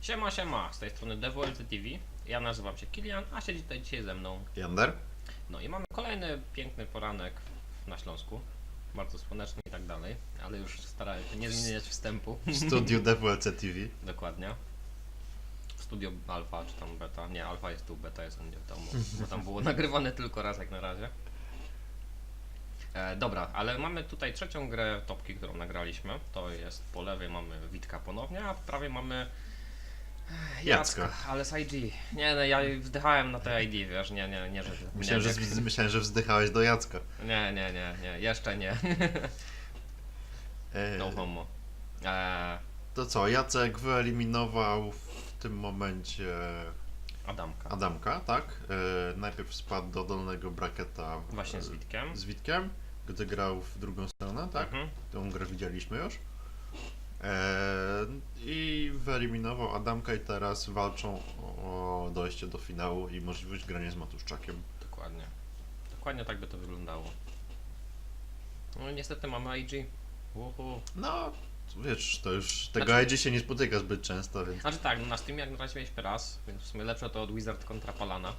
Siema, siema, z tej strony DWLC TV. Ja nazywam się Kilian, a siedzi tutaj dzisiaj ze mną. Jander? No i mamy kolejny piękny poranek na Śląsku. Bardzo słoneczny i tak dalej, ale już starałem się nie zmieniać wstępu. W studiu DWLC TV. Dokładnie. W studio alfa czy tam beta. Nie, alfa jest tu, beta jest u mnie w domu. Bo tam było nagrywane tylko raz jak na razie. E, dobra, ale mamy tutaj trzecią grę topki, którą nagraliśmy. To jest po lewej mamy Witka ponownie, a po prawej mamy Jacka. Jacka, ale z IG. Nie, no ja wdychałem na te ID, wiesz, nie, nie, nie, że... Myślałem, nie, że, z- myślałem, że wzdychałeś do Jacka. nie, nie, nie, nie, jeszcze nie. E, No homo. E, to co, Jacek wyeliminował w tym momencie Adamka. Adamka, tak? E, najpierw spadł do dolnego bracketa w- Właśnie z Witkiem. z Witkiem, gdy grał w drugą stronę, tak? Mhm. Tą grę widzieliśmy już. E, I wyeliminował Adamka i teraz walczą o dojście do finału i możliwość grania z Matuszczakiem. Dokładnie. Dokładnie tak by to wyglądało. No niestety mamy IG. Uhu. No, wiesz, to już tego Znaczy- IG się nie spotyka zbyt często, więc Znaczy tak, no na Steamie jak na razie mieliśmy raz, więc w sumie lepsze to od Wizard kontra Palana.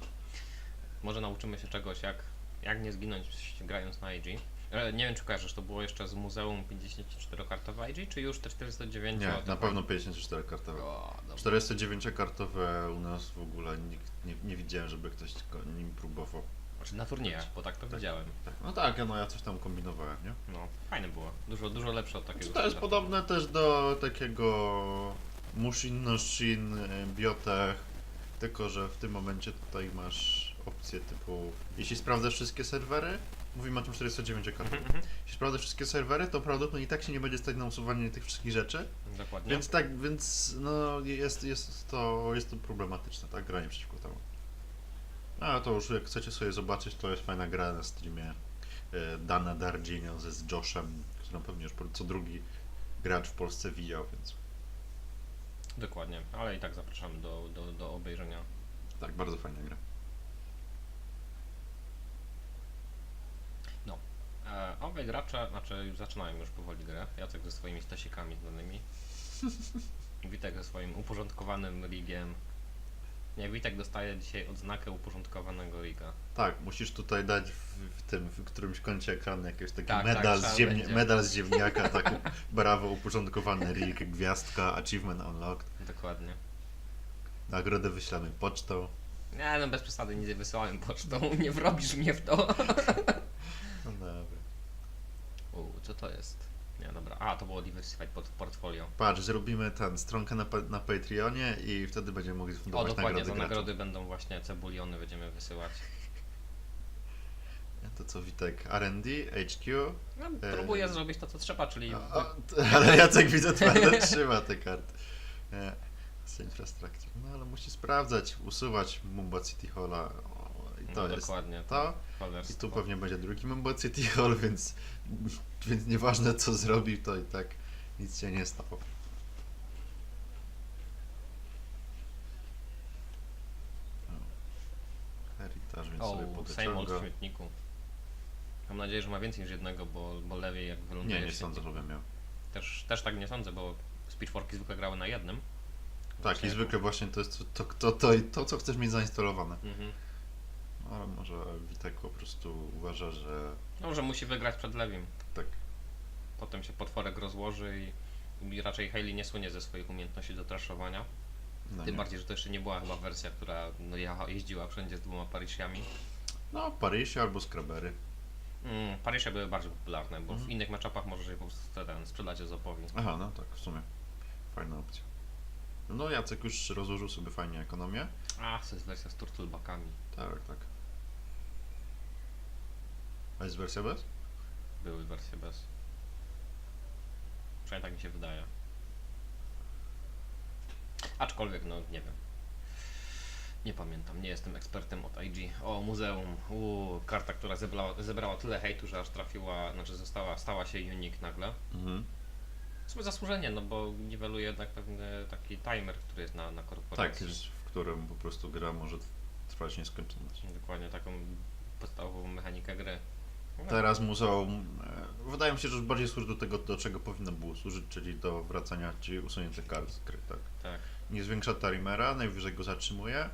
Może nauczymy się czegoś, jak, jak nie zginąć grając na IG. E, nie wiem czy kojarzysz, to było jeszcze z Muzeum 54-kartowe IG, czy już te 409? nie, na pewno 54 kartowe. O, dobra. 409 kartowe u nas w ogóle nikt nie, nie widziałem, żeby ktoś tylko nim próbował. Znaczy na turniejach, bo tak to Tak. widziałem. Tak. No tak, no ja coś tam kombinowałem, nie? No, fajne było. Dużo, dużo lepsze od takiego. To jest standardu. podobne też do takiego Mushin no Shin, y, Biotech, tylko że w tym momencie tutaj masz opcję typu, jeśli sprawdzasz wszystkie serwery, mówimy o tym 409 kartach, Mhm, mhm. jeśli sprawdzasz wszystkie serwery, to prawdopodobnie i tak się nie będzie stać na usuwanie tych wszystkich rzeczy, Dokładnie. Więc tak, więc no jest, jest, to, jest to problematyczne, tak, granie przeciwko temu. A to już jak chcecie sobie zobaczyć, to jest fajna gra na streamie e, Dana Dardzina ze z Joshem, którą pewnie już co drugi gracz w Polsce widział, więc Dokładnie, ale i tak zapraszamy do, do, do obejrzenia. tak, bardzo fajna gra. E, obaj gracze, znaczy już zaczynają już powoli grę. Jacek ze swoimi stosikami znanymi. Witek ze swoim uporządkowanym rigiem. Nie, Witek dostaje dzisiaj odznakę uporządkowanego riga. Tak, musisz tutaj dać w, w tym, w którymś kącie ekranu jakiś taki Tak, tak, medal, trzeba z ziemni- będzie. medal z ziemniaka, tak, brawo, uporządkowany rig, gwiazdka, achievement unlocked, Dokładnie. nagrodę wyślamy pocztą. Nie no, bez przesady, nic nie wysyłałem pocztą, nie wrobisz mnie w to. Co to jest? Nie, dobra. A, to było Diversified pod portfolio. Patrz, zrobimy ten stronkę na, pa- na Patreonie i wtedy będziemy mogli O, fundować dokładnie, nagrody za graczom. nagrody będą właśnie cebuliony będziemy wysyłać. To co Witek, R&D, HQ, No, E, próbuję zrobić to, co trzeba, czyli... a, a, t- ale Jacek widzę twardo trzyma te karty. Nie, z infrastruktur. No ale musi sprawdzać, usuwać Mumba City Halla o, i to no, jest dokładnie. to. I cholerstwo. tu pewnie będzie drugi Mumba City Hall, więc, więc nieważne co zrobi, to i tak nic się nie stało. Heritage, więc sobie O, same old w śmietniku. Mam nadzieję, że ma więcej niż jednego, bo, bo lewiej jak wyląduje Nie, nie w sądzę, śmietniku. żeby miał. Też, też tak nie sądzę, bo Speechforki zwykle grały na jednym. Tak, i zwykle właśnie to jest to, to, to, to, co chcesz mieć zainstalowane. Mhm. Ale może Witek po prostu uważa, że No, że musi wygrać przed lewim. tak. Potem się potworek rozłoży i, i raczej Hayley nie słynie ze swoich umiejętności do traszowania. No, Tym nie. bardziej, że to jeszcze nie była chyba wersja, która no, jecha- jeździła wszędzie z dwoma Parysiami. no Parysie albo Skrabery. Mm, Parysie były bardziej popularne, bo w Mhm. innych matchupach możesz je po prostu ten, sprzedać Ezopowi. Aha, no tak, w sumie. Fajna opcja. No Jacek już rozłożył sobie fajnie ekonomię. A, to jest wersja z turtlebackami. Tak, tak. A jest wersja bez? Były wersje bez. Przynajmniej tak mi się wydaje. Aczkolwiek, no nie wiem. Nie pamiętam, nie jestem ekspertem od IG. O, muzeum. Uuu, karta, która zebrała, zebrała tyle hejtu, że aż trafiła, znaczy została, stała się unique nagle. Mhm. W sumie zasłużenie, no bo niweluje jednak pewny taki timer, który jest na, na korporacji. Tak, jest, w którym po prostu gra może trwać nieskończoność. Dokładnie taką podstawową mechanikę gry. No, Teraz muzeum, e, wydaje mi się, że już bardziej służy do tego, do czego powinno było służyć, czyli do wracania ci usuniętych kart z gry, tak. Tak. Nie zwiększa tarimera, najwyżej go zatrzymuje,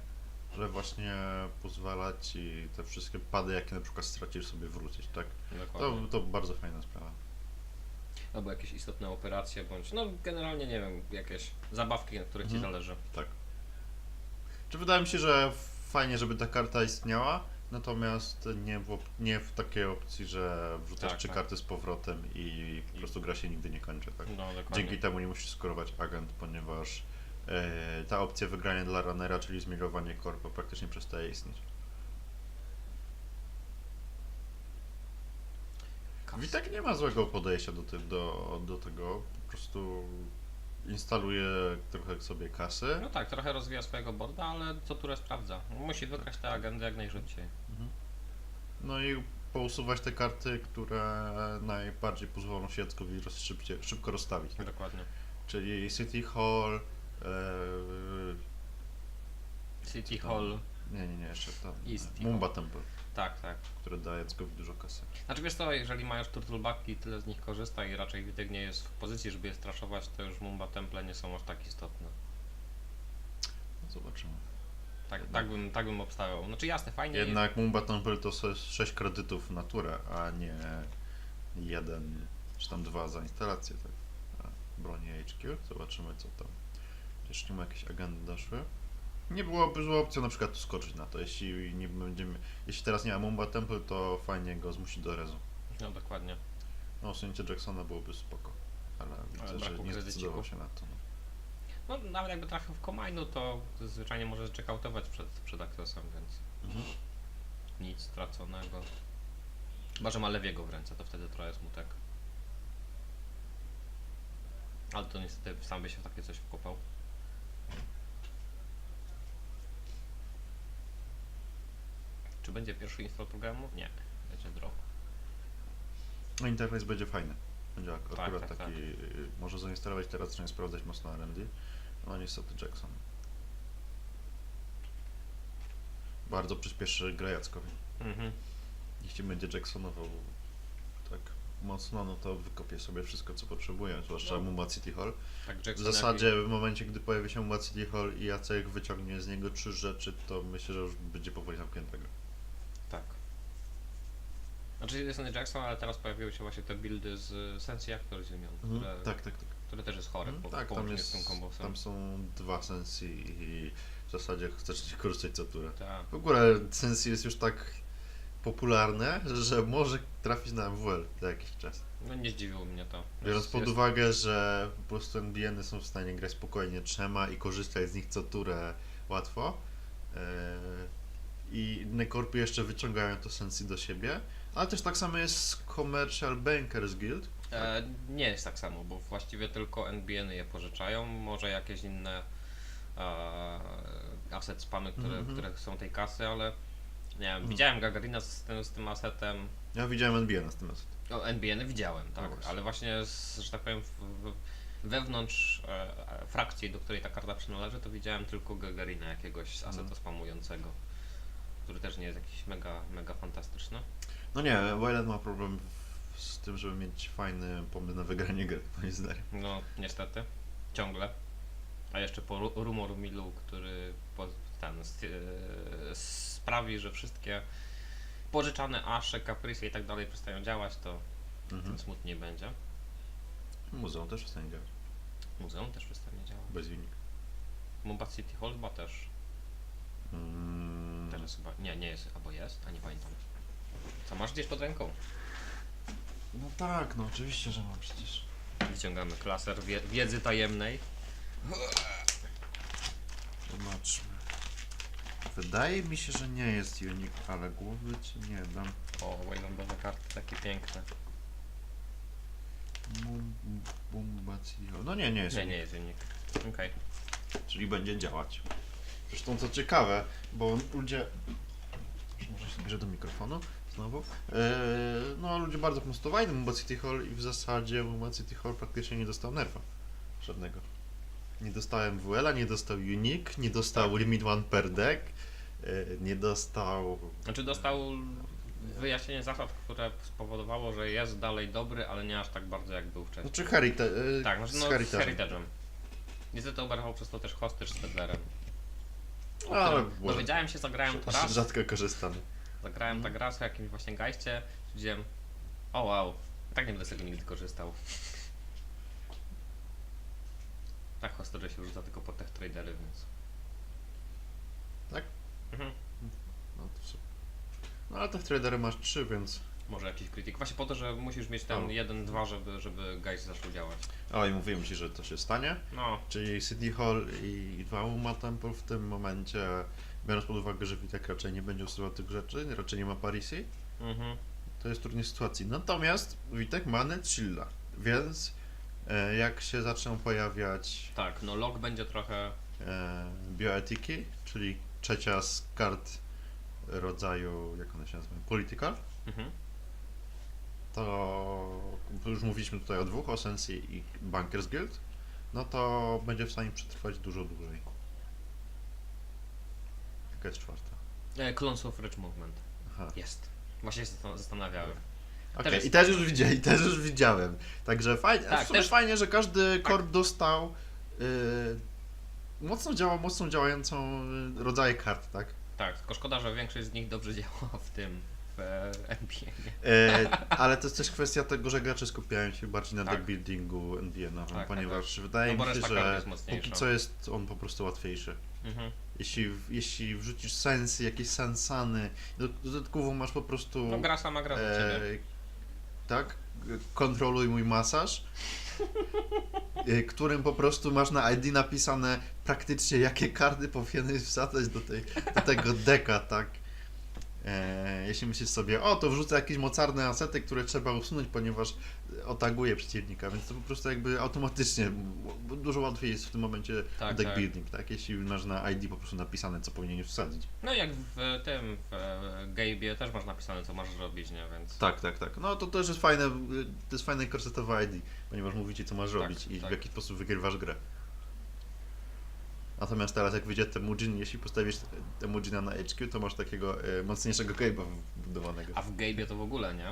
ale właśnie pozwala ci te wszystkie pady, jakie na przykład stracisz sobie wrócić, tak. To, Dokładnie. to bardzo fajna sprawa. Albo jakieś istotne operacje, bądź no generalnie nie wiem, jakieś zabawki, na których ci Mhm. zależy. Tak. Czy wydaje mi się, że fajnie, żeby ta karta istniała, natomiast nie w, op- nie w takiej opcji, że wrzucasz Tak, trzy tak. karty z powrotem i po prostu gra się nigdy nie kończy, tak. No dokładnie. Dzięki temu nie musisz skorować agent, ponieważ e, ta opcja wygrania dla runnera, czyli zmigrowanie korpo, praktycznie przestaje istnieć. Kas. Witek nie ma złego podejścia do, ty, do, do tego, po prostu instaluje trochę sobie kasy. No tak, trochę rozwija swojego boarda, ale co turę sprawdza. Musi wygrać te agendy jak najszybciej. No i pousuwać te karty, które najbardziej pozwolą się Jackowi roz, szybcie, szybko rozstawić. Tak? Dokładnie. Czyli City Hall, e, City tam? Hall. nie, nie, nie, jeszcze I City Mumba Temple, Tak, tak. które daje Jackowi dużo kasy. Znaczy wiesz co, jeżeli masz turtlebacki i tyle z nich korzysta i raczej Witek nie jest w pozycji, żeby je straszować, to już Mumba Temple nie są aż tak istotne. No zobaczymy. Tak, Jednak- tak, bym, tak bym obstawiał. Znaczy jasne, fajnie Jednak Mumba Temple to 6 kredytów w naturę, a nie jeden czy tam dwa za instalację, tak? A, broni HQ, zobaczymy co tam. Jeszcze mu jakieś agendy doszły. Nie byłoby zła opcja na przykład skoczyć na to, jeśli nie będziemy, jeśli teraz nie ma Mumba Temple, to fajnie go zmusić do rezu. No dokładnie. No usunięcie Jacksona byłoby spoko, ale widzę, że nie kredyciku. zdecydował się na to. No. No nawet jakby trafił w Komajnu, to zwyczajnie może checkoutować przed, przed Aktosem, więc Mhm. nic straconego. Chyba, że ma lewiego w ręce, to wtedy trochę smutek. Ale to niestety sam by się w takie coś wkopał. Czy będzie pierwszy install programu? Nie, będzie drog. No interfejs będzie fajny. Będzie ak- Tak, akurat tak, taki, tak. y, może zainstalować teraz, zacząć sprawdzać mocno R&D. No niestety Jackson. Bardzo przyspieszy grę Jackowi. Mhm. Jeśli będzie Jacksonował tak mocno, no to wykopie sobie wszystko co potrzebuje, zwłaszcza No. Mumba City Hall. Tak, W Jackson zasadzie w momencie, gdy pojawi się Mumba City Hall i Jacek wyciągnie z niego trzy rzeczy, to myślę, że już będzie powoli zamkniętego. Znaczy jest nie Jackson, ale teraz pojawiły się właśnie te buildy z Sensi Actor Union, które, Tak, tak, tak. które też jest chore Mhm, po, tak, tam, z tym kombosem. tam są dwa sensy i w zasadzie chcesz korzystać co turę. Tak. W ogóle Sensi jest już tak popularne, że może trafić na MWL za jakiś czas. No nie zdziwiło mnie to. Biorąc Jest- pod jest- uwagę, że po prostu NBN-y są w stanie grać spokojnie trzema i korzystać z nich co turę łatwo. Eee, I inne korpy jeszcze wyciągają to Sensi do siebie. Ale też tak samo jest z Commercial Bankers Guild. E, nie jest tak samo, bo właściwie tylko NBN-y je pożyczają, może jakieś inne e, asset spamy, które, Mhm. które są tej kasy, ale nie wiem, Mhm. widziałem Gagarina z tym, z tym assetem, Ja widziałem NBN natomiast. o NBN-y widziałem, tak, No właśnie. ale właśnie, z, że tak powiem, w, w, wewnątrz e, e, frakcji, do której ta karta przynależy, to widziałem tylko Gagarina jakiegoś z Mhm. spamującego, który też nie jest jakiś mega, mega fantastyczny. No nie, Wayland ma problem z tym, żeby mieć fajny pomysł na wygranie gry, moim zdaniem. No, niestety. Ciągle. A jeszcze po ru- rumor milu, który po, ten, e, sprawi, że wszystkie pożyczane asze, caprice i tak dalej przestają działać, to Mhm. tym smutniej będzie. Muzeum też w stanie działać, Muzeum też przestanie działać. bez wynik. Mumba City Hall chyba też. Mm, Teraz chyba. Nie, nie jest, albo jest, a nie pamiętam. Co masz gdzieś pod ręką? No tak, no oczywiście, że mam przecież. Wyciągamy klaser wie, wiedzy tajemnej. Zobaczmy. Wydaje mi się, że nie jest unique, ale głowy ci nie dam. O, Waylandowe karty takie piękne. Bumba Cio- No nie, nie jest Nie, unique. nie jest wynik. Okej. Czyli będzie działać. Zresztą co ciekawe, bo ludzie... Może się zbliżę do mikrofonu znowu. Eee, no ludzie bardzo pomstowali na Mumba City Hall i w zasadzie Mumba City Hall praktycznie nie dostał nerfa. Żadnego. Nie dostałem WL-a, nie dostał Unique, nie dostał Tak. Limit One per deck, e, nie dostał... Znaczy dostał wyjaśnienie zasad, które spowodowało, że jest dalej dobry, ale nie aż tak bardzo jak był wcześniej. Znaczy Herita y, Tak, znaczy z no, z Heritage'em. Heritage'em. Niestety oberwał przez to też hostage z Pedlerem. O Ale którym dowiedziałem się, zagrałem to raz, Rzadko korzystany. Zagrałem Mhm. tak raz o jakimś właśnie gajście, stwierdziłem, o wow, tak nie będę z tego nigdy korzystał. Tak hostage się rzuca tylko po tech tradery, więc... Tak? Mhm. No, to w no ale tych tradery masz trzy, więc... Może jakiś krytyk. Właśnie po to, że musisz mieć ten O. jeden, dwa, żeby, żeby gajst zaczął działać. O, i mówiłem ci, że to się stanie. No, Czyli City Hall i dwa Uma Temple w tym momencie, biorąc pod uwagę, że Witek raczej nie będzie usuwał tych rzeczy, raczej nie ma Parisi, mhm. to jest trudniej sytuacji. Natomiast Witek ma Netchilla, więc e, jak się zaczną pojawiać Tak, no log będzie trochę... e, bioetiki, czyli trzecia z kart rodzaju, jak one się nazywają, political, Mhm. To już mówiliśmy tutaj o dwóch, o Sensi i Bankers Guild, no to będzie w stanie przetrwać dużo dłużej. Jaka jest czwarta? E, Clones of Rich Movement. Aha. Jest. Właśnie się zastan- zastanawiałem. Okej, Teraz- i też już widziałem, i też już widziałem. Także fajnie, Tak, w sumie też- fajnie, że każdy korp dostał y, mocno działa, mocno działającą rodzaje kart, tak? Tak, tylko szkoda, że większość z nich dobrze działa w tym, w e, NBA. E, ale to jest też kwestia tego, że gracze skupiają się bardziej na Tak. deckbuildingu NBA-nowym, Tak, tak, ponieważ wydaje No mi się, że póki co jest on po prostu łatwiejszy. Mhm. Jeśli, jeśli wrzucisz sensy, jakieś sensany, do- dodatkowo masz po prostu... No gra sama gra e, tak? Kontroluj mój masaż. e, którym po prostu masz na ID napisane praktycznie jakie karty powinieneś wsadzać do, tej, do tego deka, tak? E, jeśli myślisz sobie, o to wrzucę jakieś mocarne asety, które trzeba usunąć, ponieważ otaguje przeciwnika, więc to po prostu jakby automatycznie dużo łatwiej jest w tym momencie Tak, deck tak. building, tak? Jeśli masz na ID po prostu napisane, co powinieneś wsadzić. No jak w tym, w Gabe'ie też masz napisane, co masz zrobić, nie? Więc... Tak, tak, tak. No to też jest fajne, to jest fajne korsetowe ID, ponieważ mówicie co masz Tak, robić i tak. w jaki sposób wygrywasz grę. Natomiast teraz jak wyjdzie Temujin, jeśli postawisz Temujina na HQ, to masz takiego y, mocniejszego game'a wbudowanego. A w Gabe'ie to w ogóle, nie?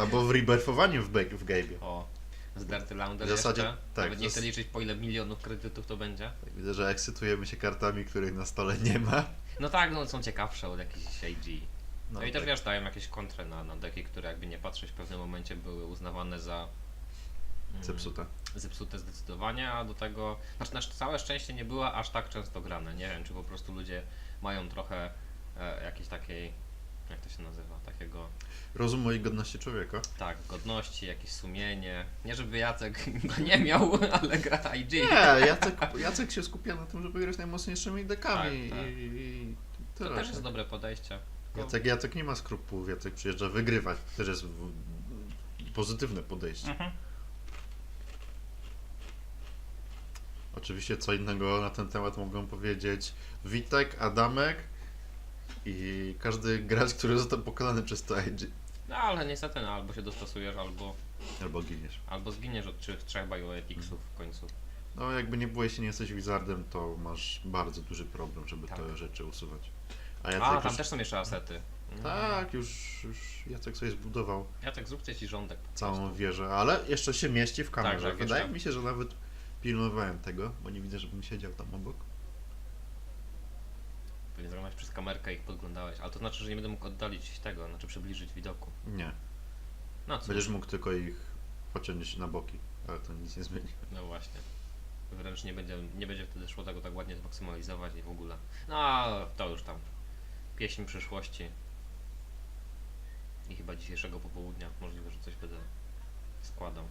Albo w rebirthowaniu w, w game'ie. O, z Dirty Launder W zasadzie jeszcze. tak, Nawet nie chcę liczyć po ile milionów kredytów to będzie. Widzę, że ekscytujemy się kartami, których na stole nie ma. No tak, no są ciekawsze od jakichś AG. No, i też tak. wiesz, dają jakieś kontry na, na deki, które jakby nie patrzeć w pewnym momencie były uznawane za Zepsute. zepsute zdecydowanie, a do tego, znaczy na całe szczęście nie była aż tak często grane. Nie wiem, czy po prostu ludzie mają trochę e, jakiejś takiej, jak to się nazywa, takiego, Rozumu i godności człowieka. tak, godności, jakieś sumienie. Nie żeby Jacek go nie miał, ale gra IG. Nie, Jacek, Jacek się skupia na tym, żeby grać najmocniejszymi dekami Tak, tak. i, i To tyle. też jest dobre podejście. Tylko- Jacek, Jacek nie ma skrupułów, Jacek przyjeżdża wygrywać. Też jest w, pozytywne podejście. Mhm. Oczywiście co innego na ten temat mogą powiedzieć Witek, Adamek i każdy gracz, który został pokonany przez to IG. No ale niestety, no, albo się dostosujesz, albo, Albo giniesz. albo zginiesz od trzech, trzech bioeticsów w końcu. No jakby nie było, jeśli nie jesteś wizardem, to masz bardzo duży problem, żeby Tak. te rzeczy usuwać. A Jacek A, już, tam też są jeszcze asety. Mhm. Tak, już, już Jacek sobie zbudował Jacek, zróbcie ci rządek. po całą prostu. wieżę, ale jeszcze się mieści w kamerze. Tak, tak, Wydaje jeszcze. mi się, że nawet pilnowałem tego, bo nie widzę, żebym siedział tam obok. Pewnie zaglądałeś przez kamerkę i ich podglądałeś, ale to znaczy, że nie będę mógł oddalić tego, znaczy przybliżyć widoku. Nie. No co? Będziesz mógł tylko ich pociąć na boki, ale to nic nie zmieni. No właśnie. Wręcz nie będzie, nie będzie wtedy szło tego tak ładnie zmaksymalizować i w ogóle. No to już tam. Pieśń przyszłości. I chyba dzisiejszego popołudnia. Możliwe, że coś będę składał.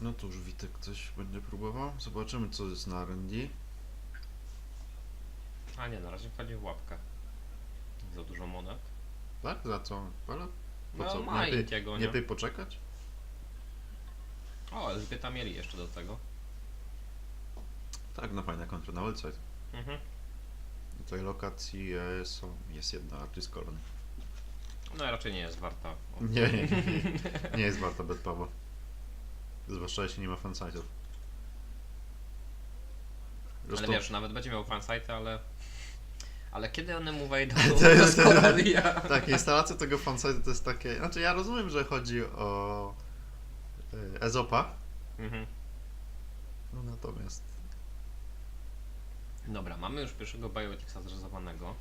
No to już Witek coś będzie próbował. Zobaczymy, co jest na R&D. A nie, na razie wchodzi w łapkę. Za dużo monet. Tak? Za co? Ale po No co? ma Lepiej, Intiego, nie lepiej poczekać? O, Elżbieta mieli jeszcze do tego. Tak, no fajna kontra na website. Mhm. W tej lokacji e, są, jest jedna Artist Colony. No raczej nie jest warta. Nie, nie, nie, nie jest warta Bedpaba. Zwłaszcza jeśli nie ma fansite'ów. Ale Zresztą, wiesz, nawet będzie miał fansite, ale... Ale kiedy one mu wejdą To jest- doskonale ja. Tak, instalacja tego fansite to jest takie... Znaczy ja rozumiem, że chodzi o e, Ezopa, Mhm. no natomiast... Dobra, mamy już pierwszego Bioetixa zrealizowanego.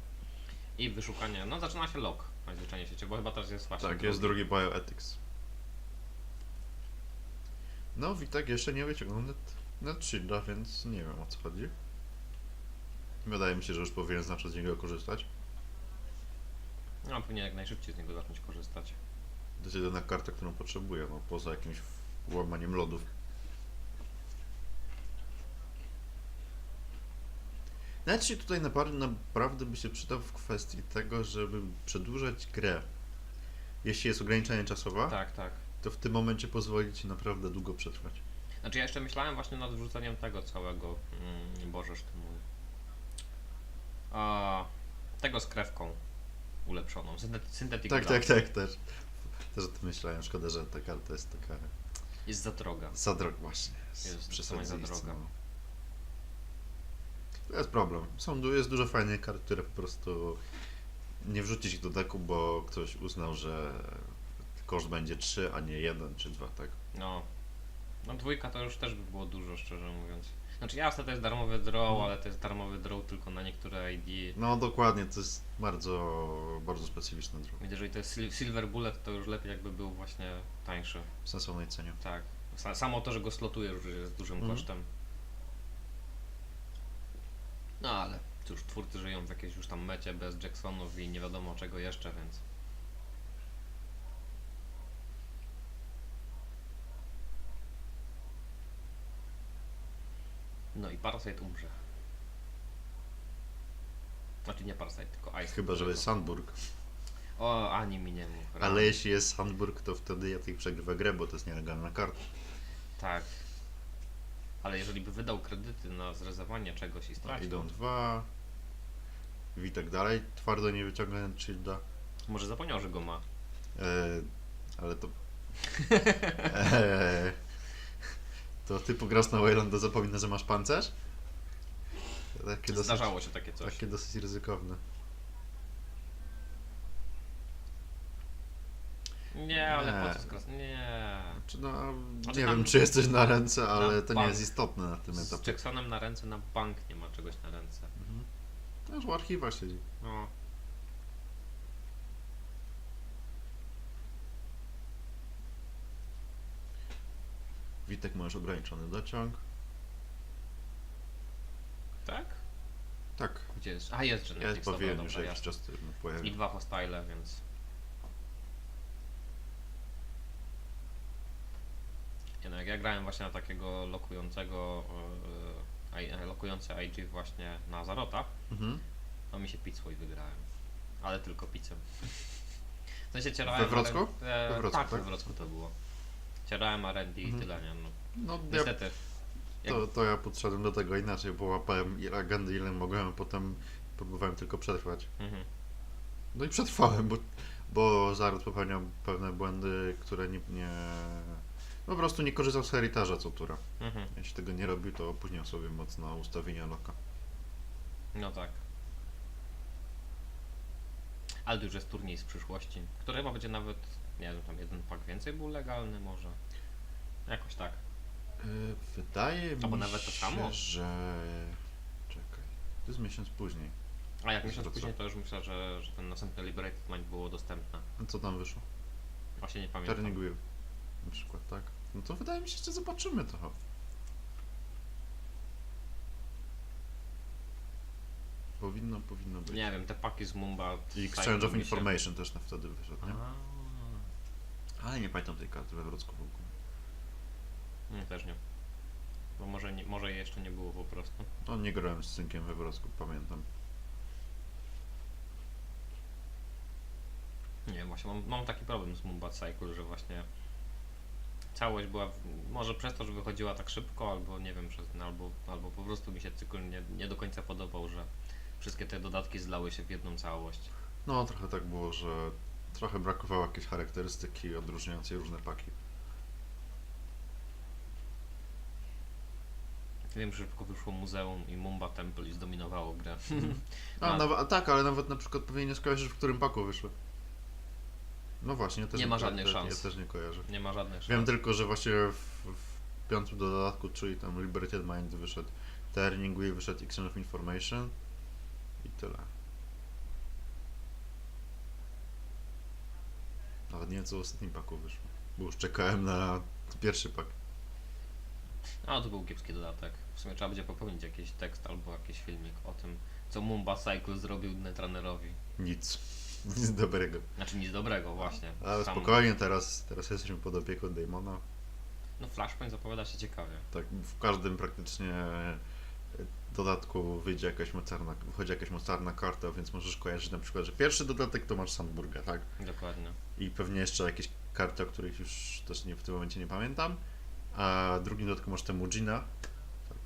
I wyszukanie, no zaczyna się log na zwyczajnie świecie, bo chyba teraz jest właśnie Tak, jest drugi Bioethics. No, Witek jeszcze nie wyciągnął net, net shielda, więc nie wiem o co chodzi. Wydaje mi się, że już powinien zacząć z niego korzystać. No, powinien jak najszybciej z niego zacząć korzystać. To jest jedyna karta, którą potrzebuję, no poza jakimś łamaniem lodów. Net shield tutaj naprawdę, naprawdę by się przydał w kwestii tego, żeby przedłużać grę. Jeśli jest ograniczenie czasowe, Tak, tak. To w tym momencie pozwoli ci naprawdę długo przetrwać. Znaczy ja jeszcze myślałem właśnie nad wrzuceniem tego całego, mm, bożeż ty mój. A, tego z krewką ulepszoną, syntet- synthetic Tak, tak, tak, też. Też o tym myślałem. Szkoda, że ta karta jest taka Jest za droga. za droga właśnie. Jest przesadnie zdecydowanie za droga. no. To jest problem. Są, du- jest dużo fajnych kart, które po prostu nie wrzucić ich do deku, bo ktoś uznał, że koszt będzie 3, a nie 1 czy 2, tak? No. No dwójka to już też by było dużo, szczerze mówiąc. Znaczy jasne to jest darmowy draw, Mhm. ale to jest darmowy draw tylko na niektóre ID. No dokładnie, to jest bardzo, bardzo specyficzny drog. Więc jeżeli to jest sil- Silver Bullet, to już lepiej jakby był właśnie tańszy. W sensownej cenie. Tak. Sa- Samo to, że go slotujesz już jest dużym Mhm. kosztem. No ale cóż, twórcy żyją w jakiejś już tam mecie bez Jacksonów i nie wiadomo czego jeszcze, więc... No i Parasite umrze. Znaczy nie Parasite, tylko Ice. Chyba, że jest Sandburg. O, ani mi nie mów. Ale jeśli jest Sandburg, to wtedy Jacek przegrywa grę, bo to jest nielegalna karta. Tak. Ale jeżeli by wydał kredyty na zrezowanie czegoś i Tak, stracił, idą dwa. Witek dalej twardo nie wyciąga shielda. może zapomniał, że go ma. E, ale to. E, to ty pograsz na Waylanda zapomina, że masz pancerz? Takie dosyć, Zdarzało się takie coś. takie dosyć ryzykowne. Nie, ale Nie. po co skras... Nie. Czy no, Znaczy nie tam- wiem, czy jesteś na ręce, ale to nie bank. jest istotne na tym Z etapie. Jacksonem na ręce na bank nie ma czegoś na ręce. Mhm. To już w archiwach siedzi. No. Witek masz ograniczony dociąg. Tak? Tak. Gdzie jest? A jest Ja Genetics, dobra, już dobra, jakiś jasne. czas temu I pojawił. dwa hostile, więc... Nie no, jak ja grałem właśnie na takiego lokującego, yy, yy, lokujący IG właśnie na Zarota, Mhm. No mi się pizzło i wygrałem. Ale tylko pizzę. W sensie cierałem... We Wrocku? Ale, We e, Wrocku, tak, tak? we Wrocku to było. Cierałem R&D i Mhm. tyle, nie? No, No, ja niestety. To, to ja podszedłem do tego inaczej, bo łapałem ile agendy ile mogłem, a potem próbowałem tylko przetrwać. mhm. No i przetrwałem, bo, bo zaraz popełniał pewne błędy, które nie, nie... No po prostu nie korzystał z heritaża co tura. Mhm. Jeśli tego nie robił, to opóźniał sobie mocno ustawienia loka. No tak. Ale to już jest turniej z przyszłości, który chyba będzie nawet, nie wiem, tam jeden pak więcej był legalny może. Jakoś tak. Yy, wydaje Albo mi nawet to się, samo. że... Czekaj, to jest miesiąc później. A jak miesiąc później to już myślę, że, że ten następny Liberated Mind było dostępne. A co tam wyszło? Właśnie nie pamiętam. Turning Wheel na przykład, tak? No to wydaje mi się, że zobaczymy to. Powinno, powinno być. Nie wiem, te paki z Mumba... I Exchange of mi się- Information też na wtedy wyszedł, nie? A. Ale nie pamiętam tej karty we Wrocku w ogóle. Nie, też nie. Bo może, nie, może jej jeszcze nie było po prostu. No nie grałem z synkiem we Wrocku, pamiętam. Nie właśnie mam, mam taki problem z Mumbat Cycle, że właśnie całość była, w- może przez to, że wychodziła tak szybko, albo nie wiem, przez, no, albo, albo po prostu mi się cykl nie, nie do końca podobał, że wszystkie te dodatki zlały się w jedną całość. No trochę tak było, że trochę brakowało jakiejś charakterystyki odróżniającej różne paki. Wiem, że szybko wyszło muzeum i Mumba Temple i zdominowało grę. A, nawet, a tak, ale nawet na przykład pewnie nie skojarzysz, w którym paku wyszły. No właśnie, ja też Nie ma ko- żadnych też, szans. Ja też nie kojarzę. Nie ma żadnych szans. Wiem tylko, że właśnie w, w piątym dodatku, czyli tam Liberated Mind wyszedł Turning Wheel, wyszedł Exchange of Information i tyle. Nawet nie wiem co w ostatnim paku wyszło, bo już czekałem na pierwszy pak. A, to był kiepski dodatek. W sumie trzeba będzie popełnić jakiś tekst albo jakiś filmik o tym, co Mumba Cycle zrobił Netrunnerowi. Nic. Nic dobrego. Znaczy nic dobrego, właśnie. Ale Sam- spokojnie, teraz, teraz jesteśmy pod opieką Damona. No Flashpoint zapowiada się ciekawie. Tak, w każdym praktycznie e, dodatku wyjdzie jakaś mocarna, wychodzi jakaś mocarna karta, więc możesz kojarzyć na przykład, że pierwszy dodatek to masz Sandburga, tak? Dokładnie. I pewnie jeszcze jakieś karty, o których już też nie, w tym momencie nie pamiętam. A w drugim dodatku masz Temujina. Tak.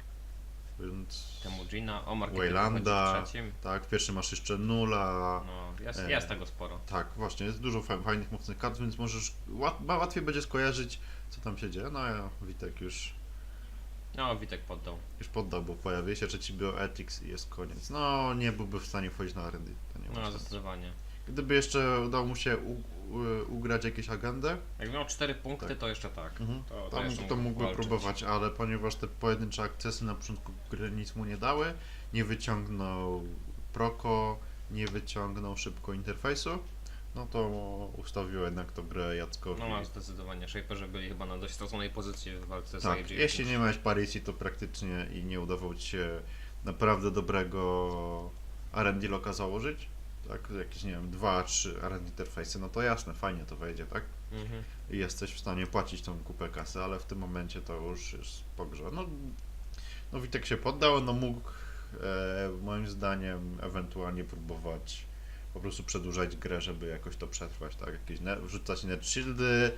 Więc. Temu Gina, o marketingu Waylanda. Tak, w pierwszym masz jeszcze Nula. No, jest, E. jest tego sporo. Tak, właśnie, jest dużo fa- fajnych, mocnych kart, więc możesz. Łat, łatwiej będzie skojarzyć, co tam się dzieje. No ja Witek już. No, Witek poddał. Już poddał, bo pojawi się trzeci bioethics i jest koniec. No, nie byłby w stanie wchodzić na arendy. To nie ma No, sensu. zdecydowanie. Gdyby jeszcze udało mu się u, u, ugrać jakieś agendę, Jak miał 4 punkty, Tak. to jeszcze tak. mhm. To, to, jeszcze mógł- to mógłby walczyć. próbować, ale ponieważ te pojedyncze akcesy na początku gry nic mu nie dały, nie wyciągnął proko, nie wyciągnął szybko interfejsu, no to ustawił jednak tą grę Jackowi. No, zdecydowanie. Shaperzy byli chyba na dość straconej pozycji w walce z Tak, jeśli nie miałeś paricji, to praktycznie i nie udawało ci się naprawdę dobrego R&D loka założyć, tak, jakieś, nie wiem, dwa, trzy R&D interfejsy, no to jasne, fajnie to wejdzie, tak, Mhm. i jesteś w stanie płacić tą kupę kasy, ale w tym momencie to już jest pogrzeb. No, no Witek się poddał, no mógł, e, moim zdaniem, ewentualnie próbować po prostu przedłużać grę, żeby jakoś to przetrwać, tak, jakieś ne- wrzucać net shieldy,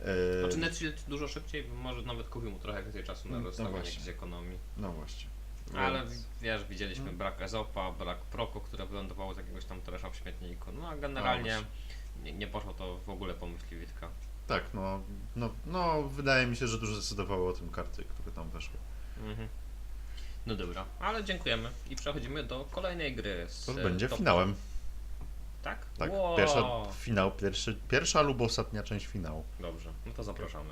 e, Znaczy Netshield dużo szybciej, może nawet kupił mu trochę więcej czasu na No rozstawienie właśnie. jakiejś ekonomii. no właśnie. Ale wiesz, widzieliśmy No. brak Ezopa, brak Proko, które wylądowało z jakiegoś tam tresza w śmietniku. No a generalnie No nie, nie poszło to w ogóle po myśli Witka. Tak, no, no, no, wydaje mi się, że dużo zdecydowało o tym karty, które tam weszły. Mhm. No dobra, ale dziękujemy i przechodzimy do kolejnej gry. Z, To będzie top- finałem. Tak? Tak, Wow. pierwsza, finał, pierwszy, pierwsza lub ostatnia część finału. Dobrze, no to zapraszamy.